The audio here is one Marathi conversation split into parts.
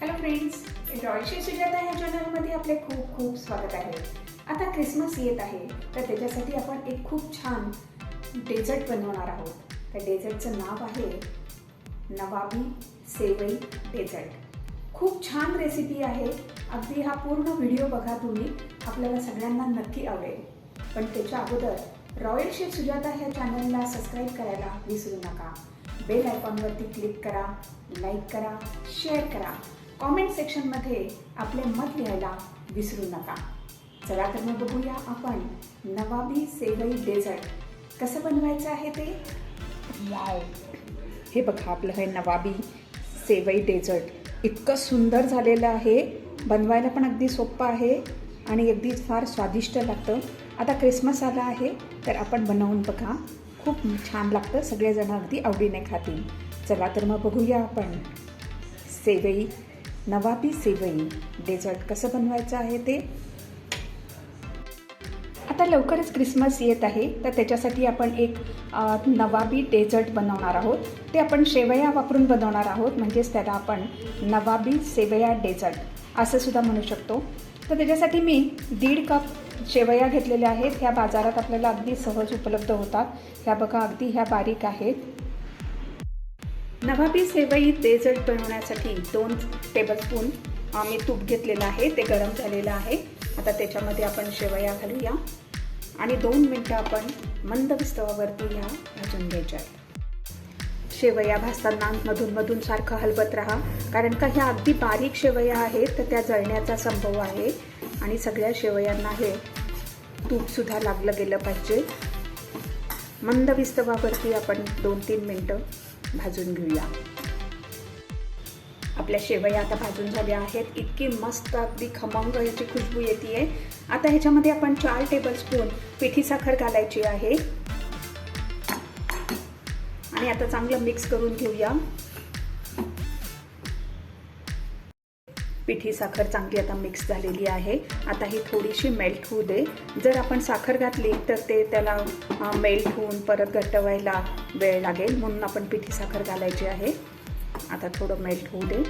हॅलो फ्रेंड्स रॉयशी सुजाता ह्या चॅनलमध्ये आपले खूप खूप स्वागत आहे. आता क्रिसमस येत आहे तर त्याच्यासाठी आपण एक खूप छान डेझर्ट बनवणार आहोत. त्या डेझर्टचं नाव आहे नवाबी सेवई डेझर्ट खूप छान रेसिपी आहे. अगदी हा पूर्ण व्हिडिओ बघा तुम्ही. आपल्याला सगळ्यांना नक्की आवडेल. पण त्याच्या अगोदर रॉयल शेफ सुजाता ह्या चॅनलला सबस्क्राईब करायला विसरू नका. बेल आयकॉनवरती क्लिक करा लाईक करा शेअर करा. कॉमेंट सेक्शनमध्ये आपले मत लिहायला विसरू नका. चला तर मग बघूया आपण नवाबी सेवई डेझर्ट कसं बनवायचं आहे ते? वाव हे बघा आपलं हे नवाबी सेवई डेझर्ट इतकं सुंदर झालेलं आहे. बनवायला पण अगदी सोपं आहे आणि अगदी फार स्वादिष्ट लागतं. आता क्रिसमस आला आहे तर आपण बनवून बघा. खूप छान लागतं. सगळेजण अगदी आवडीने खातील. चला तर मग बघूया आपण सेवई नवाबी सेवई डेझर्ट कसं बनवायचं आहे ते? आता लवकरच क्रिसमस येत आहे तर त्याच्यासाठी आपण एक नवाबी डेझर्ट बनवणार आहोत. ते आपण शेवया वापरून बनवणार आहोत म्हणजेच त्याला आपण नवाबी सेवया डेझर्ट असं सुद्धा म्हणू शकतो. तर त्याच्यासाठी मी दीड कप शेवया घेतलेल्या आहेत. ह्या बाजारात आपल्याला अगदी सहज उपलब्ध होतात. ह्या बघा अगदी ह्या बारीक आहेत. नवाबी सेवई डेझर्ट बनवण्यासाठी दोन टेबलस्पून आम्ही मी तूप घेतलेलं आहे ते गरम झालेलं आहे. आता त्याच्यामध्ये आपण शेवया घालूया. आणि दोन मिनटं आपण मंद विस्तवावरती ह्या भाजून घ्यायच्या. आहेत शेवया भाजताना मधून मधून सारखं हलवत राहा. कारण का ह्या अगदी बारीक शेवया आहेत तर त्या जळण्याचा संभव आहे. आणि सगळ्या शेवयांना हे तूपसुद्धा लागलं गेलं पाहिजे. मंद विस्तवावरती आपण दोन तीन मिनटं भाजून घेऊया. आपल्या शेवया आता भाजून झाल्या आहेत. इतकी मस्त अगदी खमंग याची खुशबू येते आता ह्याच्यामध्ये आपण चार टेबलस्पून पिठी साखर घालायची आहे. आणि आता चांगलं मिक्स करून घेऊया. पिठी साखर चांगली आता मिक्स झालेली आहे. आता ही थोडीशी मेल्ट होऊ दे. जर आपण साखर घातली तर ते त्याला मेल्ट होऊन परत घट्ट व्हायला वेळ लागेल. म्हणून आपण पिठी साखर घालायची आहे. आता थोडं मेल्ट होऊ दे.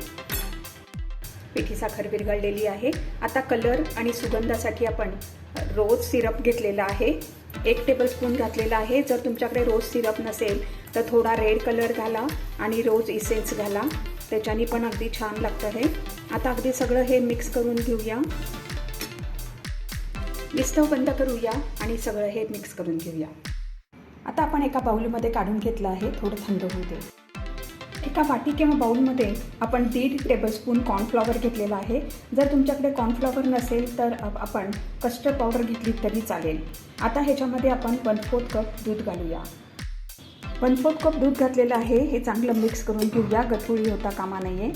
पिठी साखर विरघळलेली आहे. आता कलर आणि सुगंधासाठी आपण रोज सिरप घेतलेला आहे. एक टेबलस्पून घातलेला आहे. जर तुमच्याकडे रोज सिरप नसेल तर थोडा रेड कलर घाला आणि रोज इसेन्स घाला. त्याच्यानी पण अगदी छान लागतं हे. आता अगदी सगळं हे मिक्स करून घेऊया. विस्तव बंद करूया आणि सगळं हे मिक्स करून घेऊया. आता आपण एका बाउलमध्ये काढून घेतलं आहे थोडं थंड होऊ दे. एका वाटी किंवा बाउलमध्ये आपण दीड टेबलस्पून कॉर्नफ्लॉवर घेतलेला आहे. जर तुमच्याकडे कॉर्नफ्लॉवर नसेल तर आपण कस्टर्ड पावडर घेतली तरी चालेल. आता ह्याच्यामध्ये आपण वन फोर्थ कप दूध घालूया. वन फोर्थ कप दूध घातलेलं आहे हे चांगलं मिक्स करून घेऊया गठुळी होता कामा नये.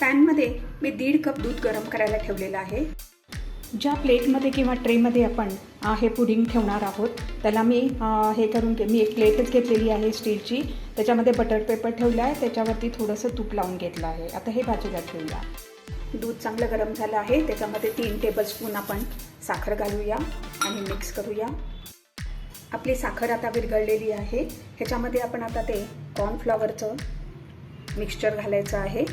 पॅनमध्ये मी दीड कप दूध गरम करायला ठेवलेलं आहे. ज्या प्लेटमध्ये किंवा ट्रेमध्ये आपण हे पुडिंग ठेवणार आहोत त्याला मी हे करून घे मी एक प्लेटच घेतलेली आहे स्टीलची. त्याच्यामध्ये बटर पेपर ठेवला आहे त्याच्यावरती थोडंसं तूप लावून घेतलं आहे. आता हे भाजीला ठेवूया. दूध चांगलं गरम झालं आहे त्याच्यामध्ये तीन टेबलस्पून आपण साखर घालूया आणि मिक्स करूया. आपली साखर आता विरघळलेली आहे. ह्याच्यामध्ये आपण आता ते कॉर्नफ्लॉवरचं मिक्सचर घालायचं आहे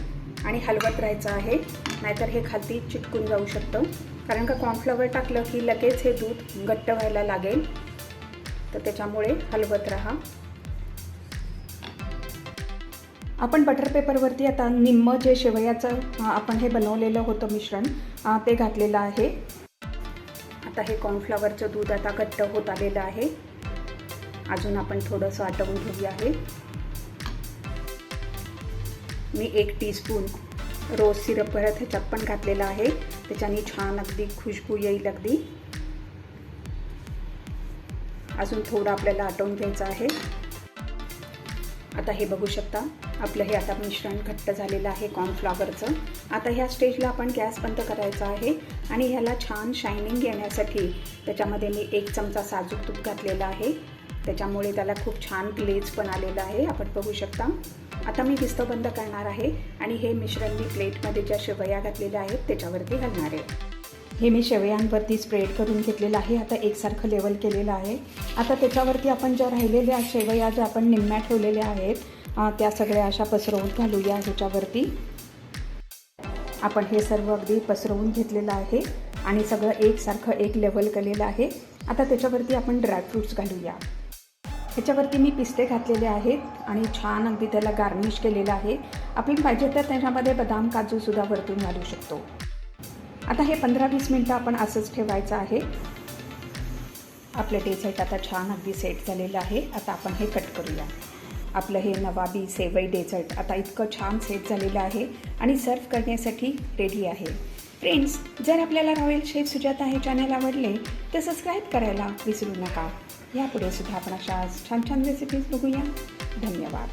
आणि हलवत राहायचं आहे. नाहीतर हे खालती चिटकून जाऊ शकतं. कारण का कॉर्नफ्लॉवर टाकलं की लगेच हे दूध घट्ट व्हायला लागेल. तर त्याच्यामुळे हलवत राहा. आपण बटर पेपरवरती आता निम्म जे शेवयाचं आपण हे बनवलेलं होतं मिश्रण ते घातलेलं आहे. आता हे कॉर्नफ्लॉवरचं दूध आता घट्ट होत आलेलं आहे. अजून आपण थोडंसं आटवून घेऊया आहे मी एक टीस्पून रोज सिरप परत ह्याच्यात पण घातलेला आहे. त्याच्याने छान अगदी खुशबू येईल अगदी. अजून थोडं आपल्याला आटवून घ्यायचं आहे. आता हे बघू शकता आपलं हे आता मिश्रण घट्ट झालेलं आहे कॉर्नफ्लॉवरचं आता ह्या स्टेजला आपण गॅस बंद करायचा आहे आणि ह्याला छान शायनिंग येण्यासाठी त्याच्यामध्ये मी एक चमचा साजूक तूप घातलेला आहे. त्याच्यामुळे त्याला खूप छान ग्लेज पण आलेलं आहे. आपण बघू शकता. आता मी विस्तव बंद करणार आहे आणि हे मिश्रण मी प्लेटमध्ये ज्या शेवया घातलेल्या आहेत त्याच्यावरती घालणार आहे. हे मी शेवयांवरती स्प्रेड करून घेतलेलं आहे. आता एकसारखं लेवल केलेलं आहे. आता त्याच्यावरती आपण ज्या राहिलेल्या शेवया ज्या आपण निम्म्या ठेवलेल्या आहेत त्या सगळ्या अशा पसरवून घालूया ह्याच्यावरती. आपण हे सर्व अगदी पसरवून घेतलेलं आहे आणि सगळं एकसारखं एक लेवल केलेलं आहे. आता त्याच्यावरती आपण ड्रायफ्रूट्स घालूया. ह्याच्यावरती मी पिस्ते घातलेले आहेत आणि छान अगदी त्याला गार्निश केलेलं आहे. आपण पाहिजे तर त्याच्यामध्ये बदाम काजूसुद्धा वरतून घालू शकतो. आता हे पंधरा वीस मिनटं आपण असंच ठेवायचं आहे. आपलं डेझर्ट आता छान अगदी सेट झालेलं आहे. आता आपण हे कट करूया. आपलं हे नवाबी सेवई डेझर्ट आता इतकं छान सेट झालेलं आहे आणि सर्व करण्यासाठी रेडी आहे. फ्रेंड्स जर आपल्याला रॉयल शेफ सुजाता हे चॅनल आवडले तर सबस्क्राईब करायला विसरू नका. यापुढे सुद्धा आपण अशा छान छान रेसिपीज बघूया. धन्यवाद.